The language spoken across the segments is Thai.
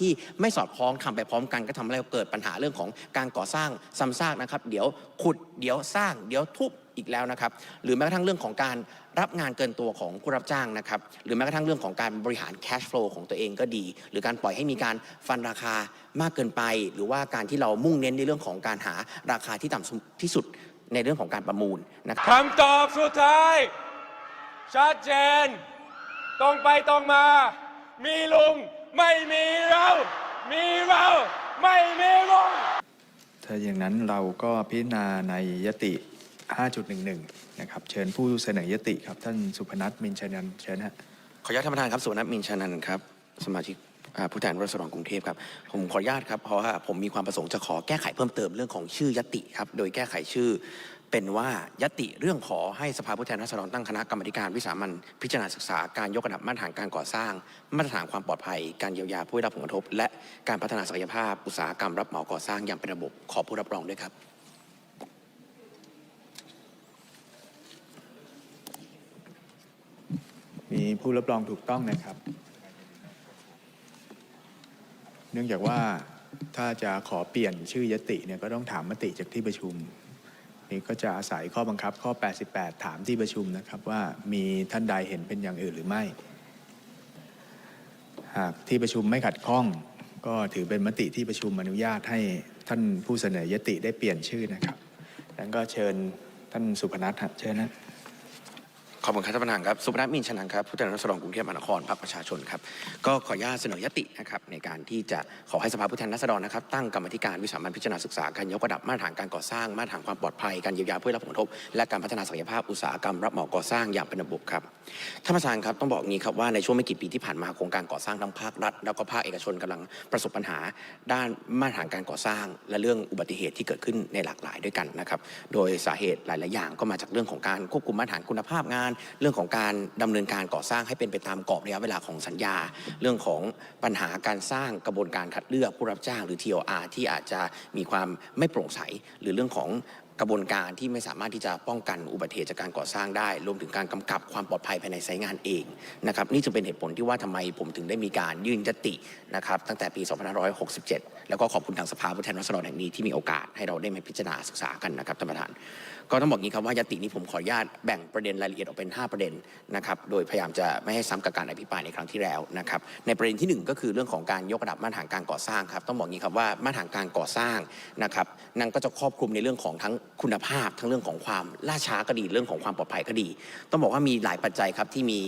ที่ไม่สอดคล้องทำไปพร้อมกันก็ทำให้เราเกิดปัญหาเรื่องของการก่อสร้างซ้ำซากนะครับ เดี๋ยวขุดเดี๋ยวสร้างเดี๋ยวทุบอีกแล้วนะครับหรือแม้กระทั่งเรื่องของการรับงานเกินตัวของผู้รับจ้างนะครับหรือแม้กระทั่งเรื่องของการบริหาร cash flow ของตัวเองก็ดี หรือการปล่อยให้มีการฟันราคามากเกินไป หรือว่าการที่เรามุ่งเน้นในเรื่องของการหาราคาที่ต่ำที่สุดในเรื่องของการประมูลนะครับคำตอบสุดท้าย ชัดเจน ตรงไปตรงมา มีลุง ไม่มีเรา มีเรา ไม่มีลุงถ้าอย่างนั้นเราก็พิจารณาในยติ 5.11 นะครับ เชิญผู้เสนอยติครับ ท่านสุพนัทมินชัยนันท์เชิญฮะขออนุญาตท่านประธานครับสุวรรณมินชานันท์ครับสมาชิกอ่าผู้แทนราษฎรกรุงเทพครับผมขออนุญาตครับเพราะว่าผมมีความประสงค์จะขอแก้ไขเพิ่มเติมเรื่องของชื่อยติครับโดยแก้ไขชื่อ เป็นว่ายติเรื่องขอให้สภาผู้แทนราษฎรตั้งคณะกรรมการวิสามันพิจารณาศึกษาการยกระดับมาตรฐานการก่อสร้าง มาตรฐานความปลอดภัย การเยียวยาผู้ได้รับผลกระทบ และการพัฒนาศักยภาพอุตสาหกรรมรับเหมาก่อสร้างอย่างเป็นระบบขอผู้รับรองด้วยครับมีผู้รับรองถูกต้องนะครับ เนื่องจากว่าถ้าจะขอเปลี่ยนชื่อยติเนี่ยก็ต้องถามมติจากที่ประชุม นี่ก็จะอาศัยข้อบังคับข้อ 88 ถามที่ประชุมนะครับว่ามีท่านใดเห็นเป็นอย่างอื่นหรือไม่ หากที่ประชุมไม่ขัดข้อง ก็ถือเป็นมติที่ประชุมอนุญาตให้ท่านผู้เสนอยติได้เปลี่ยนชื่อนะครับดังนั้นก็เชิญท่านสุพนัทเชิญนะ ขอบคุณครับท่านประธานครับ สุพนัทมินชนันครับ ผู้แทนราษฎรกรุงเทพมหานครพรรคประชาชนครับ ก็ขออนุญาตเสนอยตินะครับในการที่จะขอให้สภาผู้แทนราษฎรนะครับ ตั้งกรรมธิการวิสามันพิจารณาศึกษาการยกระดับมาตรฐานการก่อสร้างมาตรฐานความปลอดภัยการเยียวยาผู้ได้รับผลกระทบ และการพัฒนาศักยภาพอุตสาหกรรมรับเหมาก่อสร้างอย่างเป็นระบบครับท่านประธานครับต้องบอกงี้ครับว่าในช่วงไม่กี่ปีที่ผ่านมาโครงการก่อสร้างทั้งภาครัฐ แล้วก็ภาคเอกชนกำลังประสบปัญหา ด้านมาตรฐานการก่อสร้าง และเรื่องอุบัติเหตุที่เกิดขึ้นในหลากหลายด้วยกันนะครับโดยสาเหตุหลาย ๆ อย่างก็มาจากเรื่องของการควบคุมมาตรฐานคุณภาพงานเรื่องของการดำเนินการก่อสร้างให้เป็นไปตามกรอบระยะเวลาของสัญญา เรื่องของปัญหาการสร้างกระบวนการคัดเลือกผู้รับจ้างหรือ TOR ที่อาจจะมีความไม่โปร่งใส หรือเรื่องของกระบวนการที่ไม่สามารถที่จะป้องกันอุบัติเหตุจากการก่อสร้างได้ รวมถึงการกำกับความปลอดภัยภายในไซต์งานเองนะครับนี่จะเป็นเหตุผลที่ว่าทำไมผมถึงได้มีการยื่นยตินะครับตั้งแต่ปี 2567 แล้วก็ขอบคุณทางสภาผู้แทนราษฎรแห่งนี้ที่มีโอกาสให้เราได้มาพิจารณาศึกษากันนะครับท่านประธาน ก็ต้องบอกงี้ครับว่ายตินี้ผมขออนุญาตแบ่งประเด็นรายละเอียดออกเป็น 5 ประเด็นนะครับโดยพยายามจะไม่ให้ซ้ำกับการอภิปรายในครั้งที่แล้วนะครับในประเด็นที่ 1 ก็คือเรื่องของการยกระดับมาตรฐานการก่อสร้างครับต้องบอกงี้ครับว่ามาตรฐานการก่อสร้างนะครับนั่นก็จะครอบคลุมในเรื่องของทั้งคุณภาพ ทั้งเรื่องของความล่าช้าก็ดีเรื่องของความปลอดภัยก็ดี ต้องบอกว่ามีหลายปัจจัยครับที่มี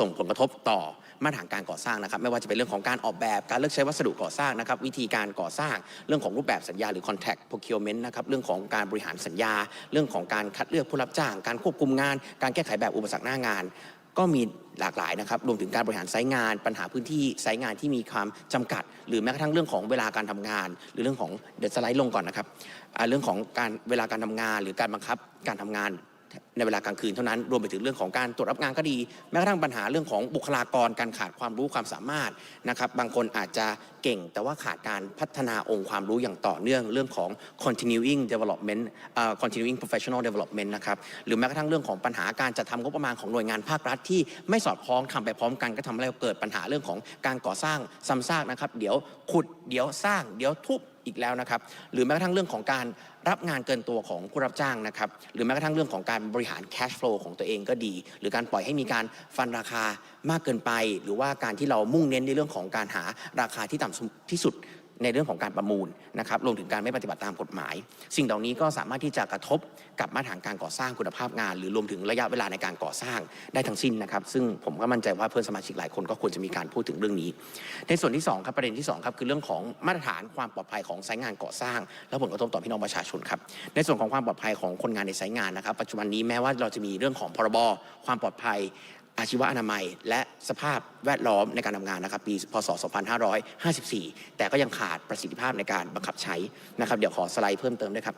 ส่งผลกระทบต่อมาตรฐานการก่อสร้างนะครับไม่ว่าจะเป็นเรื่องของการออกแบบการเลือกใช้วัสดุก่อสร้างนะครับวิธีการก่อสร้าง เรื่องของรูปแบบสัญญาหรือ contract procurement นะครับเรื่องของการบริหารสัญญา เรื่องของการคัดเลือกผู้รับจ้าง การควบคุมงาน การแก้ไขแบบอุปสรรคหน้างาน ก็มีหลากหลายนะครับ รวมถึงการบริหารไซต์งาน ปัญหาพื้นที่ไซต์งานที่มีความจำกัด หรือแม้กระทั่งเรื่องของเวลาการทำงาน หรือเรื่องของเดี๋ยวสไลด์ลงก่อนนะครับเรื่องของการเวลาการทำงาน หรือการบังคับการทำงาน ในเวลากลางคืนเท่านั้น รวมไปถึงเรื่องของการตรวจรับงานก็ดี แม้กระทั่งปัญหาเรื่องของบุคลากรการขาดความรู้ความสามารถนะครับ บางคนอาจจะเก่งแต่ว่าขาดการพัฒนาองค์ความรู้อย่างต่อเนื่องเรื่องของ continuing development เอ่อ continuing professional development นะครับ หรือแม้กระทั่งเรื่องของปัญหาการจัดทำงบประมาณของหน่วยงานภาครัฐที่ไม่สอดคล้องทำไปพร้อมกันก็ทำให้เกิดปัญหาเรื่องของการก่อสร้างซ้ำซากนะครับ เดี๋ยวขุดเดี๋ยวสร้างเดี๋ยวทุบอีกแล้วนะครับ หรือแม้กระทั่งเรื่องของการรับงานเกินตัวของผู้รับจ้างนะครับ หรือแม้กระทั่งเรื่องของการบริหารแคชฟลูของตัวเองก็ดี หรือการปล่อยให้มีการฟันราคามากเกินไป หรือว่าการที่เรามุ่งเน้นในเรื่องของการหาราคาที่ต่ำที่สุด ในเรื่องของการประมูลนะครับรวมถึงการไม่ปฏิบัติตามกฎหมาย สิ่งเหล่านี้ก็สามารถที่จะกระทบกับมาตรฐานการก่อสร้างคุณภาพงาน หรือรวมถึงระยะเวลาในการก่อสร้างได้ทั้งสิ้นนะครับ ซึ่งผมก็มั่นใจว่าเพื่อนสมาชิกหลายคนก็ควรจะมีการพูดถึงเรื่องนี้ ในส่วนที่สองครับประเด็นที่สองครับคือเรื่องของมาตรฐานความปลอดภัยของไซต์งานก่อสร้าง และผลกระทบต่อพี่น้องประชาชนครับในส่วนของความปลอดภัยของคนงานในไซต์งานนะครับ ปัจจุบันนี้แม้ว่าเราจะมีเรื่องของพรบความปลอดภัย อาชีวอนามัย และสภาพแวดล้อมในการทำงานนะครับปีพศ 2554 แต่ก็ยังขาดประสิทธิภาพในการบังคับใช้นะครับ เดี๋ยวขอสไลด์เพิ่มเติมด้วยครับ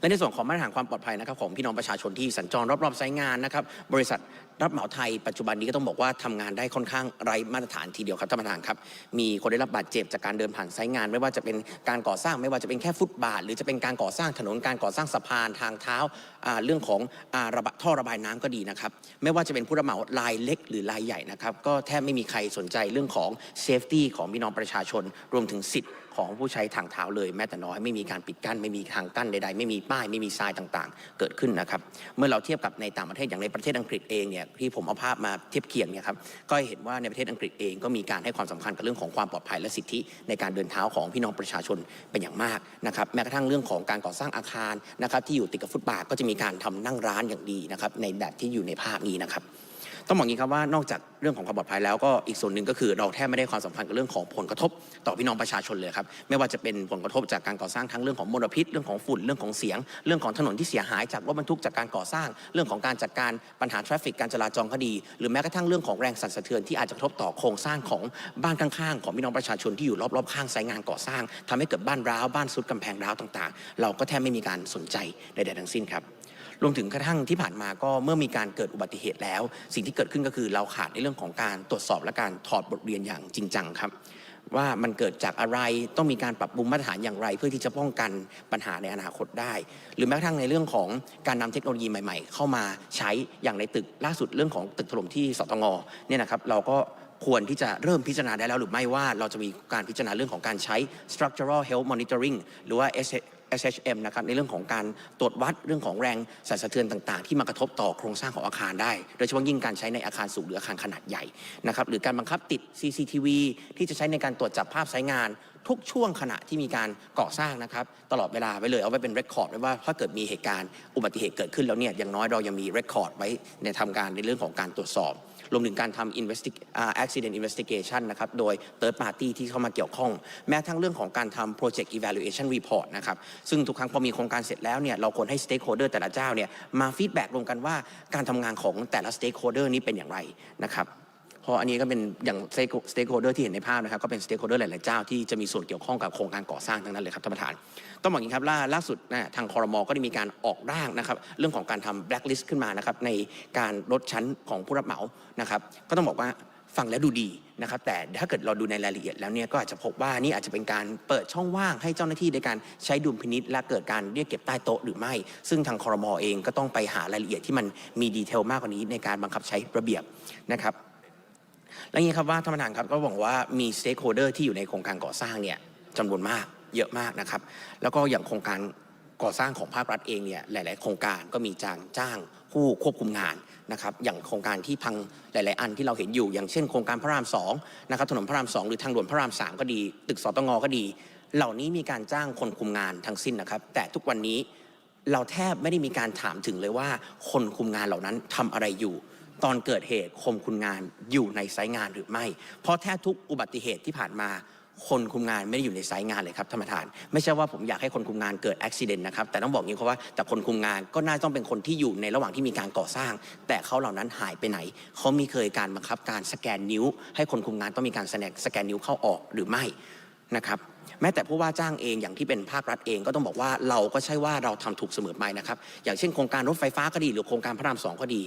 และในส่วนของมาตรฐานความปลอดภัยนะครับของพี่น้องประชาชนที่สัญจรรอบๆไซต์งานนะครับบริษัทรับเหมาไทยปัจจุบันนี้ก็ต้องบอกว่าทำงานได้ค่อนข้างไร้มาตรฐานทีเดียวครับท่านประธานครับมีคนได้รับบาดเจ็บจากการเดินผ่านไซต์งาน ไม่ว่าจะเป็นการก่อสร้างไม่ว่าจะเป็นแค่ฟุตบาท หรือจะเป็นการก่อสร้างถนนการก่อสร้างสะพานทางเท้าเรื่องของระบะท่อระบายน้ำก็ดีนะครับไม่ว่าจะเป็นผู้รับเหมารายเล็กหรือรายใหญ่นะครับก็แทบไม่มีใครสนใจเรื่องของเซฟตี้ของพี่น้องประชาชนรวมถึงสิทธิ์ ของผู้ใช้ทางเท้าเลยแม้แต่น้อยไม่มีการปิดกั้นไม่มีทางกั้นใดๆไม่มีป้ายไม่มีทรายต่างๆ เกิดขึ้นนะครับ เมื่อเราเทียบกับในต่างประเทศอย่างในประเทศอังกฤษเองเนี่ยที่ผมเอาภาพมาเทียบเคียงเนี่ยครับก็เห็นว่าในประเทศอังกฤษเองก็มีการให้ความสำคัญกับเรื่องของความปลอดภัยและสิทธิในการเดินเท้าของพี่น้องประชาชนเป็นอย่างมากนะครับแม้กระทั่งเรื่องของการก่อสร้างอาคารนะครับที่อยู่ติดกับฟุตบาทก็จะมีการทำนั่งร้านอย่างดีนะครับในแบบที่อยู่ในภาพนี้นะครับ ต้องบอกอย่างนี้ครับว่านอกจากเรื่องของความปลอดภัยแล้วก็อีกส่วนหนึ่งก็คือเราแทบไม่ได้ความสำคัญกับเรื่องของผลกระทบ ต่อพี่น้องประชาชนเลยครับไม่ว่าจะเป็นผลกระทบจากการก่อสร้างทั้งเรื่องของมลพิษเรื่องของฝุ่นเรื่องของเสียง เรื่องของถนนที่เสียหายจากรถบรรทุกจากการก่อสร้าง เรื่องของการจัดการปัญหาทราฟฟิกการจราจรก็ดี หรือแม้กระทั่งเรื่องของแรงสั่นสะเทือนที่อาจจะกระทบต่อโครงสร้างของบ้านข้างๆของพี่น้องประชาชนที่อยู่รอบๆข้างไซงานก่อสร้างทำให้เกิดบ้านร้าวบ้านซุดกำแพงร้าวต่าง ๆ เราก็แทบไม่มีการสนใจใดๆทั้งสิ้นครับ รวมถึงกระทั่งที่ผ่านมาก็เมื่อมีการเกิดอุบัติเหตุแล้ว สิ่งที่เกิดขึ้นก็คือเราขาดในเรื่องของการตรวจสอบและการถอดบทเรียนอย่างจริงจังครับ ว่ามันเกิดจากอะไรต้องมีการปรับปรุงมาตรฐานอย่างไร เพื่อที่จะป้องกันปัญหาในอนาคตได้ หรือแม้กระทั่งในเรื่องของการนำเทคโนโลยีใหม่ ๆ เข้ามาใช้อย่างในตึกล่าสุดเรื่องของตึกถล่มที่สตงเนี่ยนะครับเราก็ควรที่จะเริ่มพิจารณาได้แล้วหรือไม่ว่าเราจะมีการพิจารณาเรื่องของการใช้ structural health monitoring หรือว่า SHM นะครับในเรื่องของการตรวจวัดเรื่องของแรงสั่นสะเทือนต่างๆ ที่มากระทบต่อโครงสร้างของอาคารได้ โดยเฉพาะยิ่งการใช้ในอาคารสูงหรืออาคารขนาดใหญ่นะครับหรือการบังคับติด CCTV ที่จะใช้ในการตรวจจับภาพใช้งาน ทุกช่วงขณะที่มีการก่อสร้างนะครับตลอดเวลาไว้เลยเอาไว้เป็นเรคคอร์ดไว้ว่าถ้าเกิดมีเหตุการณ์อุบัติเหตุเกิดขึ้นแล้วเนี่ยอย่างน้อยเรายังมีเรคคอร์ดไว้ในทำการในเรื่องของการตรวจสอบ รวมถึงการทำ investi- อ่า accident investigation นะครับ โดย third party ที่เข้ามาเกี่ยวข้อง แม้ทั้งเรื่องของการทำ project evaluation report นะครับ ซึ่งทุกครั้งพอมีโครงการเสร็จแล้วเนี่ย เราควรให้ stakeholder แต่ละเจ้าเนี่ย มา feedback รวมกันว่าการทำงานของแต่ละ stakeholder นี้เป็นอย่างไรนะครับ เพราะอันนี้ก็เป็นอย่าง stakeholder ที่เห็นในภาพนะครับก็เป็น stakeholder หลาย ๆ เจ้าที่จะมีส่วนเกี่ยวข้องกับโครงการก่อสร้างทั้งนั้นเลยครับท่านประธาน ต้องบอกอย่างนี้ครับล่าล่าสุดนะทางคอรมอก็ได้มีการออกร่างนะครับเรื่องของการทำ blacklist ขึ้นมานะครับในการลดชั้นของผู้รับเหมานะครับก็ต้องบอกว่าฟังแล้วดูดีนะครับแต่ถ้าเกิดเราดูในรายละเอียดแล้วเนี่ยก็อาจจะพบว่านี่อาจจะเป็นการเปิดช่องว่างให้เจ้าหน้าที่ในการใช้ดุลพินิษและเกิดการเรียกเก็บใต้โต๊ะหรือไม่ ซึ่งทางคอรมอเองก็ต้องไปหารายละเอียดที่มันมีดีเทลมากกว่านี้ในการบังคับใช้ระเบียบนะครับ และอย่างนี้ครับว่าท่านประธานครับก็บอกว่ามีสเต็กโฮเดอร์ที่อยู่ในโครงการก่อสร้างเนี่ยจำนวนมากเยอะมากนะครับ แล้วก็อย่างโครงการก่อสร้างของภาครัฐเองเนี่ยหลาย ๆ โครงการก็มีจ้างจ้างผู้ควบคุมงานนะครับอย่างโครงการที่พังหลาย ๆ อันที่เราเห็นอยู่ อย่างเช่นโครงการพระรามสองนะครับถนนพระรามสองหรือทางด่วนพระรามสามก็ดี ตึกสตงก็ดี เหล่านี้มีการจ้างคนคุมงานทั้งสิ้นนะครับ แต่ทุกวันนี้เราแทบไม่ได้มีการถามถึงเลยว่าคนคุมงานเหล่านั้นทำอะไรอยู่ ตอนเกิดเหตุคมคุมงานอยู่ในไซต์งานหรือไม่ เพราะแทบทุกอุบัติเหตุที่ผ่านมาคนคุมงานไม่ได้อยู่ในไซต์งานเลยครับท่านประธาน ไม่ใช่ว่าผมอยากให้คนคุมงานเกิดอุบิเหตุนะครับแต่ต้องบอกอย่างนี้ครับว่าแต่คนคุมงานก็น่าต้องเป็นคนที่อยู่ในระหว่างที่มีการก่อสร้าง แต่เขาเหล่านั้นหายไปไหน เขามีเคยการบังคับการสแกนนิ้ว ให้คนคุมงานต้องมีการสแกนสแกนนิ้วเข้าออกหรือไม่นะครับแม้แต่ผู้ว่าจ้างเองอย่างที่เป็นภาครัฐเองก็ต้องบอกว่าเราก็ใช่ว่าเราทำถูกเสมอไปนะครับอย่างเช่นโครงการรถไฟฟ้าก็ดีหรือโครงการพระรามสองก็ดี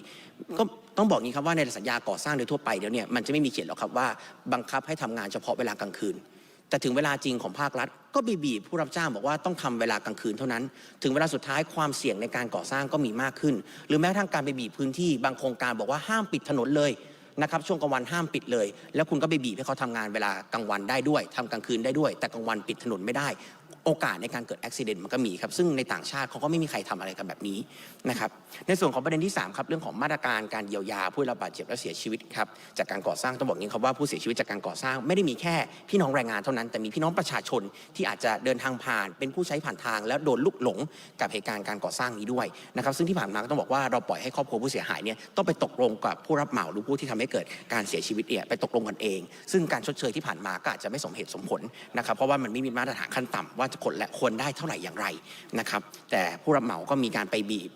ก็ ต้องบอกงี้ครับว่าในสัญญาก่อสร้างโดยทั่วไปเดี๋ยวเนี่ยมันจะไม่มีเขียนหรอกครับว่าบังคับให้ทำงานเฉพาะเวลากลางคืน แต่ถึงเวลาจริงของภาครัฐ ก็บีบีบผู้รับจ้างบอกว่าต้องทำเวลากลางคืนเท่านั้น ถึงเวลาสุดท้ายความเสี่ยงในการก่อสร้างก็มีมากขึ้น หรือแม้กระทั่งการไปบีบพื้นที่บางโครงการบอกว่าห้ามปิดถนนเลยนะครับช่วงกลางวันห้ามปิดเลย แล้วคุณก็ไปบีบให้เขาทำงานเวลากลางวันได้ด้วยทำกลางคืนได้ด้วย แต่กลางวันปิดถนนไม่ได้ โอกาสในการเกิดอุบิเหตุมันก็มีครับ ซึ่งในต่างชาติเขาก็ไม่มีใครทำอะไรกันแบบนี้นะครับในส่วนของประเด็นที่ 3 ครับ เรื่องของมาตรการการเยียวยาผู้รับบาดเจ็บและเสียชีวิตครับจากการก่อสร้างต้องบอกว่างนี้ครับว่าผู้เสียชีวิตจากการก่อสร้างไม่ได้มีแค่พี่น้องแรงงานเท่านั้น แต่มีพี่น้องประชาชนที่อาจจะเดินทางผ่าน เป็นผู้ใช้ผ่านทาง แล้วโดนลุกหลงกับเหตุการณ์การก่อสร้างนี้ด้วยนะครับซึ่งที่ผ่านมาก็ต้องบอกว่าเราปล่อยให้ครอบครัวผู้เสียหายเนี่ยต้องไปตกลงกับผู้รับเหมาหรือผู้ที่ทำให้เกิดการเสียชีวิตเนี่ยไปตกลงกันเอง ซึ่งการชดเชยที่ผ่านมาก็อาจจะไม่สมเหตุสมผลนะครับเพราะว่ามันไม่มีมาตรฐานขั้นต่ำว่าจะกดและควรได้เท่าไหร่อย่างไรนะครับ แต่ผู้รับเหมาก็มีการไปบีบ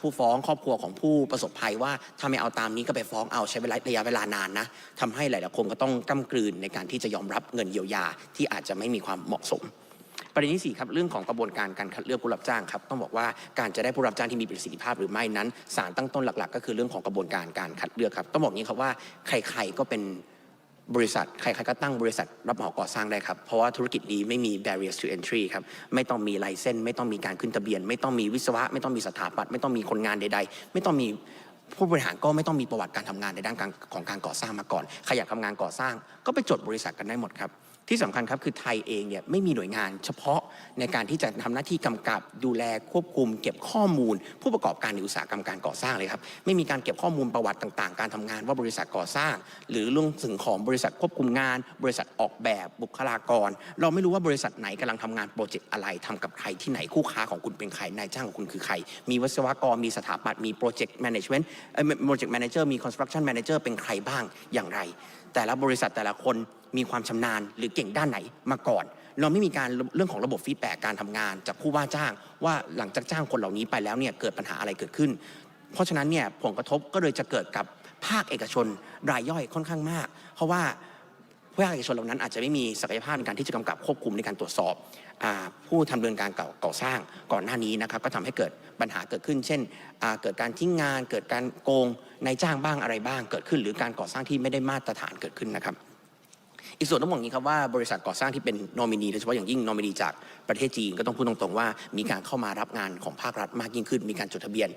ผู้ฟ้องครอบครัวของผู้ประสบภัยว่าถ้าไม่เอาตามนี้ก็ไปฟ้องเอาใช้เวลาระยะเวลานานนะทำให้หลายๆคนก็ต้องก้ากลืนในการที่จะยอมรับเงินเยียวยาที่อาจจะไม่มีความเหมาะสม ประเด็นที่สี่ครับเรื่องของกระบวนการการคัดเลือกผู้รับจ้างครับต้องบอกว่าการจะได้ผู้รับจ้างที่มีประสิทธิภาพหรือไม่นั้นสารตั้งต้นหลัก ๆ ก็คือเรื่องของกระบวนการการคัดเลือกครับต้องบอกงนี้ครับว่าใคร ๆก็เป็น บริษัท ใครๆก็ตั้งบริษัทรับเหมาก่อสร้างได้ครับ เพราะว่าธุรกิจนี้ไม่มี barriers to entry ครับ ไม่ต้องมีไลเซนไม่ต้องมีการขึ้นทะเบียน ไม่ต้องมีวิศวะ ไม่ต้องมีสถาปัตย์ไม่ต้องมีคนงานใด ๆ ไม่ต้องมีผู้บริหารก็ไม่ต้องมีประวัติการทำงานในด้านของการก่อสร้างมาก่อน ใครอยากทำงานก่อสร้าง ก็ไปจดบริษัทกันได้หมดครับ ที่สำคัญครับคือไทยเองเนี่ยไม่มีหน่วยงานเฉพาะในการที่จะทำหน้าที่กำกับดูแลควบคุม เก็บข้อมูล ผู้ประกอบการในอุตสาหกรรมการก่อสร้างเลยครับไม่มีการเก็บข้อมูลประวัติต่างๆ การทำงานว่าบริษัทก่อสร้าง หรือเรื่องสิ่งของบริษัทควบคุมงาน บริษัทออกแบบบุคลากร เราไม่รู้ว่าบริษัทไหนกำลังทำงานโปรเจกต์อะไรทำกับใครที่ไหนคู่ค้าของคุณเป็นใครนายจ้างของคุณคือใคร มีวิศวกรมีสถาปัตย์มีโปรเจกต์แมネจเมนต์โปรเจกต์แมเนเจอร์มีคอนสตรักชั่นแมเนเจอร์เป็นใครบ้างอย่างไร แต่ละบริษัทแต่ละคนมีความชำนาญหรือเก่งด้านไหนมาก่อน เราไม่มีการเรื่องของระบบฟีดแบ็กการทำงาน จากผู้ว่าจ้างว่าหลังจากจ้างคนเหล่านี้ไปแล้วเนี่ยเกิดปัญหาอะไรเกิดขึ้น เพราะฉะนั้นเนี่ยผลกระทบก็เลยจะเกิดกับภาคเอกชนรายย่อยค่อนข้างมาก เพราะว่า ภาคเอกชนเหล่านั้นอาจจะไม่มีศักยภาพในการที่จะกำกับควบคุมในการตรวจสอบอผู้ทำเนินการก่อสร้างก่อนหน้านี้นะครับก็ทำให้เกิดปัญหาเกิดขึ้น เช่น เกิดการทิ้งงาน เกิดการโกงนายจ้างบ้างอะไรบ้างเกิดขึ้น หรือการก่อสร้างที่ไม่ได้มาตรฐานเกิดขึ้นนะครับอีกส่วนต้องบอกอย่างนี้ครับว่าบริษัทก่อสร้างที่เป็นนอมินีโดยเฉพาะอย่างยิ่งนอมินีจากประเทศจีนก็ต้องพูดตรงๆว่า มีการเข้ามารับงานของภาครัฐมากยิ่งขึ้น มีการจดทะเบียน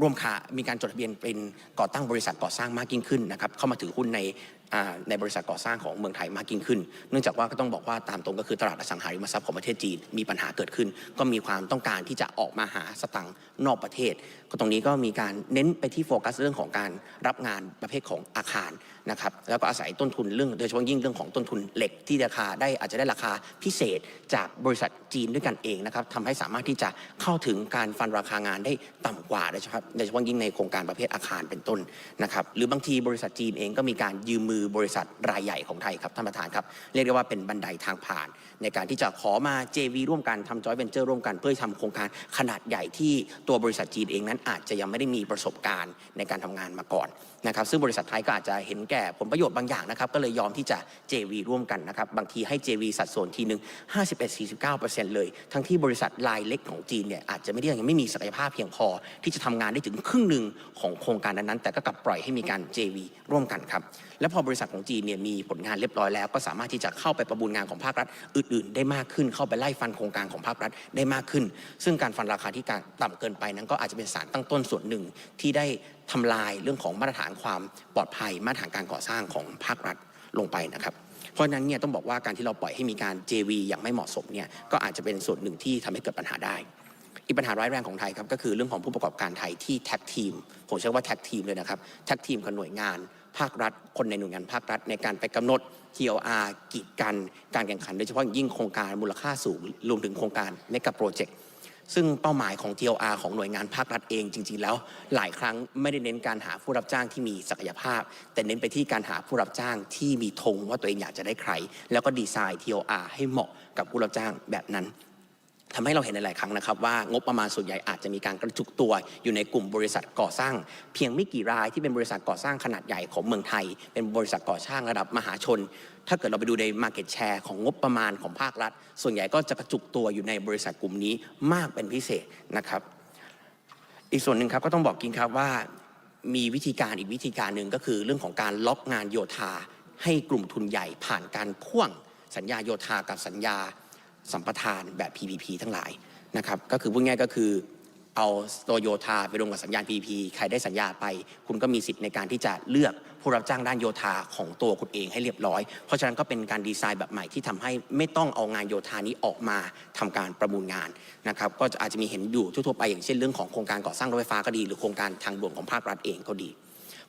ร่วมค้ามีการจดทะเบียนเป็นก่อตั้งบริษัทก่อสร้างมากยิ่งขึ้นนะครับเข้ามาถือหุ้นในอ่า ในบริษัทก่อสร้างของเมืองไทยมากยิ่งขึ้น เนื่องจากว่าก็ต้องบอกว่าตามตรงก็คือตลาดอสังหาริมทรัพย์ของประเทศจีนมีปัญหาเกิดขึ้น ก็มีความต้องการที่จะออกมาหาสตังค์นอกประเทศ ตรงนี้ก็มีการเน้นไปที่โฟกัสเรื่องของการรับงานประเภทของอาคารนะครับแล้วก็อาศัยต้นทุนเรื่องโดยเฉพาะยิ่งเรื่องของต้นทุนเหล็กที่ราคาได้อาจจะได้ราคาพิเศษจากบริษัทจีนด้วยกันเองนะครับทำให้สามารถที่จะเข้าถึงการฟันราคางานได้ต่ำกว่าโดยเฉพาะโดยเฉพาะยิ่งในโครงการประเภทอาคารเป็นต้นนะครับหรือบางทีบริษัทจีนเองก็มีการยืมมือบริษัทรายใหญ่ของไทยครับท่านประธานครับเรียกได้ว่าเป็นบันไดทางผ่าน ในการที่จะขอมา JV ร่วมกันทำจอยเวนเจอร์ร่วมกันเพื่อทำโครงการขนาดใหญ่ที่ตัวบริษัทจีนเองนั้นอาจจะยังไม่ได้มีประสบการณ์ในการทำงานมาก่อนนะครับซึ่งบริษัทไทยก็อาจจะเห็นแก่ผลประโยชน์บางอย่างนะครับก็เลยยอมที่จะ JV ร่วมกันนะครับบางทีให้ JV สัดส่วนทีหนึ่ง51-49%เลย ทั้งที่บริษัทรายเล็กของจีนเนี่ยอาจจะไม่ได้ยังไม่มีศักยภาพเพียงพอ ที่จะทำงานได้ถึงครึ่งหนึ่งของโครงการนั้นๆแต่ก็กลับปล่อยให้มีการ JV ร่วมกันครับ และพอบริษัทของจีนเนี่ยมีผลงานเรียบร้อยแล้ว ก็สามารถที่จะเข้าไปประมูลงานของภาครัฐอื่น ๆ ได้มากขึ้นเข้าไปไล่ฟันโครงการของภาครัฐได้มากขึ้น ซึ่งการฟันราคาที่ต่ำเกินไปนั้นก็อาจจะเป็นสารตั้งต้นส่วนหนึ่งที่ได้ทำลายเรื่องของมาตรฐานความปลอดภัยมาตรฐานการก่อสร้างของภาครัฐลงไปนะครับเพราะนั้นเนี่ยต้องบอกว่าการที่เราปล่อยให้มีการ JV อย่างไม่เหมาะสมเนี่ยก็อาจจะเป็นส่วนหนึ่งที่ทำให้เกิดปัญหาได้ อีกปัญหาร้ายแรงของไทยครับก็คือเรื่องของผู้ประกอบการไทยที่แท็กทีมผมใช้ว่าแท็กทีมเลยนะครับแท็กทีมกับหน่วยงาน ภาครัฐ คนในหน่วยงานภาครัฐ ในการไปกำหนด TOR กีดกันการแข่งขันโดยเฉพาะอย่างยิ่งโครงการมูลค่าสูงรวมถึงโครงการเมกะโปรเจกต์ซึ่งเป้าหมายของ TOR ของหน่วยงานภาครัฐเองจริง ๆ แล้ว หลายครั้งไม่ได้เน้นการหาผู้รับจ้างที่มีศักยภาพ แต่เน้นไปที่การหาผู้รับจ้างที่มีธงว่าตัวเองอยากจะได้ใคร แล้วก็ดีไซน์ TOR ให้เหมาะกับผู้รับจ้างแบบนั้น ทำให้เราเห็นในหลายครั้งนะครับว่างบประมาณส่วนใหญ่อาจจะมีการกระจุกตัวอยู่ในกลุ่มบริษัทก่อสร้าง เพียงไม่กี่รายที่เป็นบริษัทก่อสร้างขนาดใหญ่ของเมืองไทย เป็นบริษัทก่อสร้างระดับมหาชน ถ้าเกิดเราไปดูใน Market Share ของงบประมาณของภาครัฐ ส่วนใหญ่ก็จะกระจุกตัวอยู่ในบริษัทกลุ่มนี้มากเป็นพิเศษนะครับ อีกส่วนหนึ่งครับก็ต้องบอกกินครับว่ามีวิธีการอีกวิธีการหนึ่งก็คือเรื่องของการล็อกงานโยธา ให้กลุ่มทุนใหญ่ผ่านการพ่วงสัญญาโยธากับสัญญา สัมปทานแบบ PPP ทั้งหลายนะครับก็คือพูดง่ายก็คือเอาตัวโยธาไปลงกับสัญญาณ PPP ใครได้สัญญาไป คุณก็มีสิทธิ์ในการที่จะเลือกผู้รับจ้างด้านโยธาของตัวคุณเองให้เรียบร้อย เพราะฉะนั้นก็เป็นการดีไซน์แบบใหม่ที่ทำให้ไม่ต้องเอางานโยธานี้ออกมาทำการประมูลงานนะครับก็อาจจะมีเห็นอยู่ทั่วไปอย่างเช่นเรื่องของโครงการก่อสร้างรถไฟฟ้าก็ดี หรือโครงการทางด่วนของภาครัฐเองก็ดี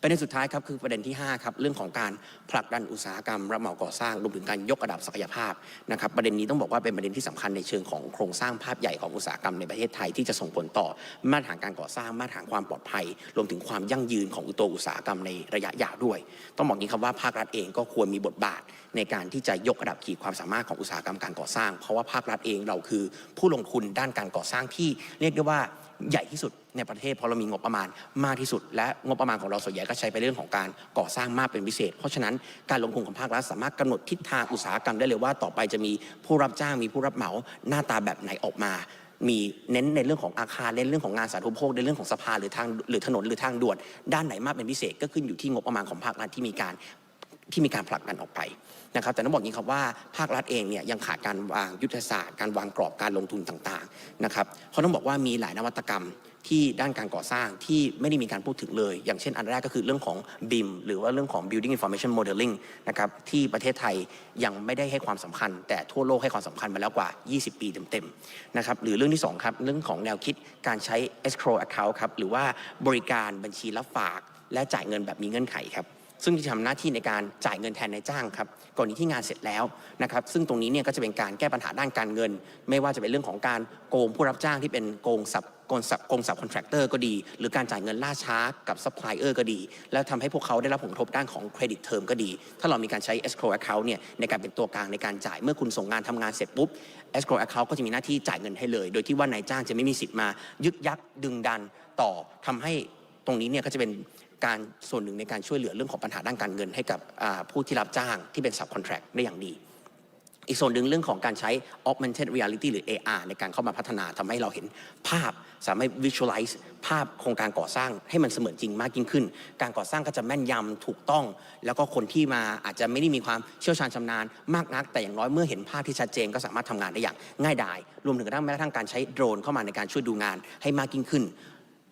ประเด็นสุดท้ายครับคือประเด็นที่ 5 ครับ เรื่องของการผลักดันอุตสาหกรรมรับเหมาก่อสร้างรวมถึงการยกระดับศักยภาพนะครับประเด็นนี้ต้องบอกว่าเป็นประเด็นที่สำคัญในเชิงของโครงสร้างภาพใหญ่ของอุตสาหกรรมในประเทศไทยที่จะส่งผลต่อมาตรฐานการก่อสร้างมาตรฐานความปลอดภัย รวมถึงความยั่งยืนของตัวอุตสาหกรรมในระยะยาวด้วย ต้องบอกงนี้ครับว่าภาครัฐเองก็ควรมีบทบาทในการที่จะยกระดับขีดความสามารถของอุตสาหกรรมการก่อสร้าง เพราะว่าภาครัฐเองเราคือผู้ลงทุนด้านการก่อสร้างที่เรียกได้ว่า ใหญ่ที่สุดในประเทศเพราะเรามีงบประมาณมากที่สุด และงบประมาณของเราส่วนใหญ่ก็ใช้ไปเรื่องของการก่อสร้างมากเป็นพิเศษ เพราะฉะนั้นการลงทุนของภาครัฐสามารถกำหนดทิศทางอุตสาหกรรมได้เลยว่าต่อไปจะมีผู้รับจ้างมีผู้รับเหมาหน้าตาแบบไหนออกมา มีเน้นในเรื่องของอาคารเน้นเรื่องของงานสาธารณูปโภคในเรื่องของสะพานหรือทางหรือถนนหรือทางด่วนด้านไหนมากเป็นพิเศษก็ขึ้นอยู่ที่งบประมาณของภาครัฐที่มีการ ที่มีการผลักดันออกไปนะครับแต่ต้องบอกอย่างนี้ครับว่าภาครัฐเองเนี่ยยังขาดการวางยุทธศาสตร์การวางกรอบการลงทุนต่างๆนะครับเพราต้องบอกว่ามีหลายนวัตกรรมที่ด้านการก่อสร้างที่ไม่ได้มีการพูดถึงเลย อย่างเช่นอันแรกก็คือเรื่องของ BIM หรือว่าเรื่องของ Building Information Modeling นะครับที่ประเทศไทยยังไม่ได้ให้ความสำคัญ แต่ทั่วโลกให้ความสำคัญมาแล้วกว่า 20 ปีเต็มๆนะครับหรือเรื่องที่สองครับเรื่องของแนวคิดการใช้ escrow account ครับหรือว่าบริการบัญชีรับฝาก และจ่ายเงินแบบมีเงื่อนไขครับ ซึ่งจะทำหน้าที่ในการจ่ายเงินแทนนายจ้างครับกรณีที่งานเสร็จแล้วนะครับซึ่งตรงนี้เนี่ยก็จะเป็นการแก้ปัญหาด้านการเงิน ไม่ว่าจะเป็นเรื่องของการโกงผู้รับจ้างที่เป็นโกงสับโกงสับโกงสับคอนแทคเตอร์ก็ดี หรือการจ่ายเงินล่าช้ากับซัพพลายเออร์ก็ดี แล้วทำให้พวกเขาได้รับผลกระทบด้านของเครดิตเทอมก็ดี ถ้าเรามีการใช้ escrow account เนี่ยในการเป็นตัวกลางในการจ่ายเมื่อคุณส่งงานทำงานเสร็จปุ๊บ escrow account ก็จะมีหน้าที่จ่ายเงินให้เลย โดยที่ว่านายจ้างจะไม่มีสิทธิ์มายึกยักดึงดันต่อทำให้ตรงนี้เนี่ยก็จะเป็น การส่วนหนึ่งในการช่วยเหลือเรื่องของปัญหาด้านการเงินให้กับผู้ที่รับจ้างที่เป็น subcontract ได้อย่างดี อีกส่วนหนึ่งเรื่องของการใช้ augmented reality หรือ AR ในการเข้ามาพัฒนาทำให้เราเห็นภาพสามารถ visualize ภาพโครงการก่อสร้างให้มันเสมือนจริงมากยิ่งขึ้น การก่อสร้างก็จะแม่นยำถูกต้อง แล้วก็คนที่มาอาจจะไม่ได้มีความเชี่ยวชาญชำนาญมากนัก แต่อย่างน้อยเมื่อเห็นภาพที่ชัดเจนก็สามารถทำงานได้อย่างง่ายดาย รวมถึงกระทั่งแม้กระทั่งการใช้โดรนเข้ามาในการช่วยดูงานให้มากยิ่งขึ้น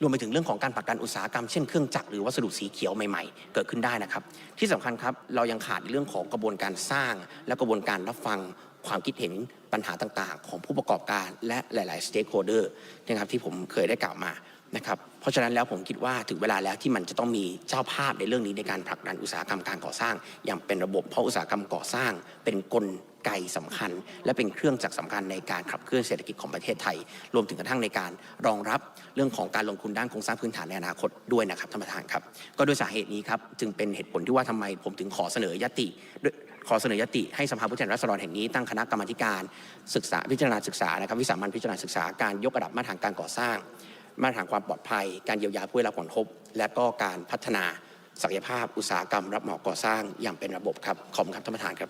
รวมไปถึงเรื่องของการผลักดันอุตสาหกรรมเช่นเครื่องจักรหรือวัสดุสีเขียวใหม่ๆ เกิดขึ้นได้นะครับ ที่สำคัญครับเรายังขาดเรื่องของกระบวนการสร้าง และกระบวนการรับฟังความคิดเห็นปัญหาต่างๆ ของผู้ประกอบการและหลายๆ stakeholder นะครับที่ผมเคยได้กล่าวมานะครับเพราะฉะนั้นแล้วผมคิดว่าถึงเวลาแล้วที่มันจะต้องมีเจ้าภาพในเรื่องนี้ในการผลักดันอุตสาหกรรมการก่อสร้าง อย่างเป็นระบบเพราะอุตสาหกรรมก่อสร้าง เป็นกล ไกสำคัญ และเป็นเครื่องจักรสำคัญในการขับเคลื่อนเศรษฐกิจของประเทศไทย รวมถึงกระทั่งในการรองรับเรื่องของการลงทุนด้านโครงสร้างพื้นฐานในอนาคตด้วยนะครับท่านประธานครับ ก็ด้วยสาเหตุนี้ครับจึงเป็นเหตุผลที่ว่าทำไมผมถึงขอเสนอยติขอเสนอยติให้สภาผู้แทนราษฎรแห่งนี้ตั้งคณะกรรมการศึกษาพิจารณาศึกษานะครับวิสามันพิจารณาศึกษาการยกระดับมาตรฐานการก่อสร้าง มาตรฐานความปลอดภัย การเยียวยาผู้ได้รับผลกระทบและก็การพัฒนาศักยภาพอุตสาหกรรมรับเหมาก่อสร้างอย่างเป็นระบบครับขอบคุณครับท่านประธานครับ